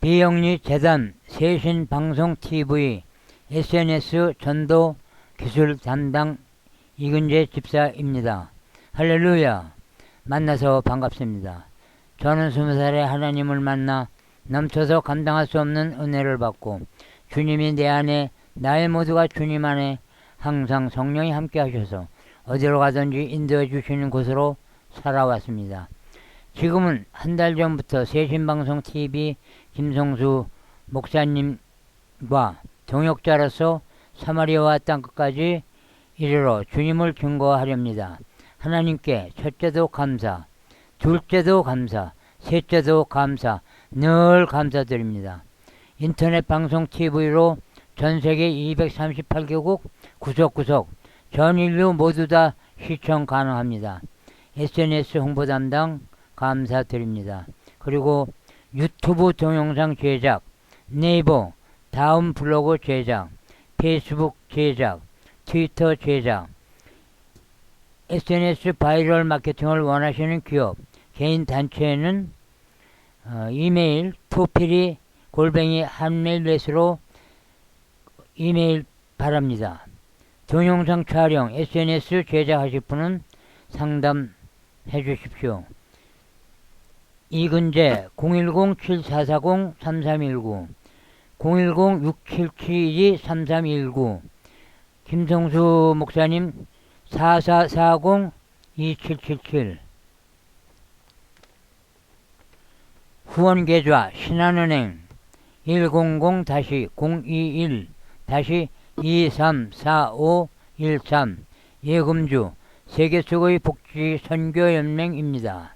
비영리 재단 세신 방송 TV SNS 전도 기술 담당 이근재 집사입니다. 할렐루야. 만나서 반갑습니다. 저는 스무 살에 하나님을 만나 넘쳐서 감당할 수 없는 은혜를 받고 주님이 내 안에 나의 모두가 주님 안에 항상 성령이 함께 하셔서 어디로 가든지 인도해 주시는 곳으로 살아왔습니다. 지금은 한 달 전부터 세신방송 TV 김성수 목사님과 동역자로서 사마리아와 땅끝까지 이르러 주님을 증거하렵니다. 하나님께 첫째도 감사, 둘째도 감사, 셋째도 감사, 늘 감사드립니다. 인터넷 방송 TV로 전 세계 238개국 구석구석 전 인류 모두 다 시청 가능합니다. SNS 홍보 담당 감사드립니다. 그리고 유튜브 동영상 제작, 네이버 다음 블로그 제작, 페이스북 제작, 트위터 제작, SNS 바이럴 마케팅을 원하시는 기업, 개인 단체는 어, 이메일 투피리 골뱅이 한메일렛으로 이메일 바랍니다. 동영상 촬영, SNS 제작하실 분은 상담해 주십시오. 이근재 010-7440-3319 010-6772-3319 김성수 목사님 4440-2777 후원계좌 신한은행 100-021-234513 예금주 세계수거의 복지선교연맹입니다.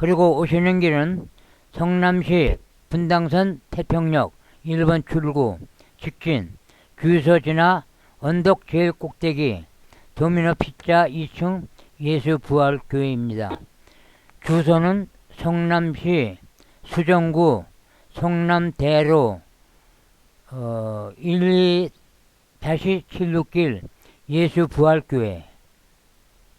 그리고 오시는 길은 성남시 분당선 태평역 1번 출구 직진 주유소 지나 언덕 제일 꼭대기 도미노 피자 2층 예수 부활교회입니다. 주소는 성남시 수정구 성남대로 어, 12-76길 예수 부활교회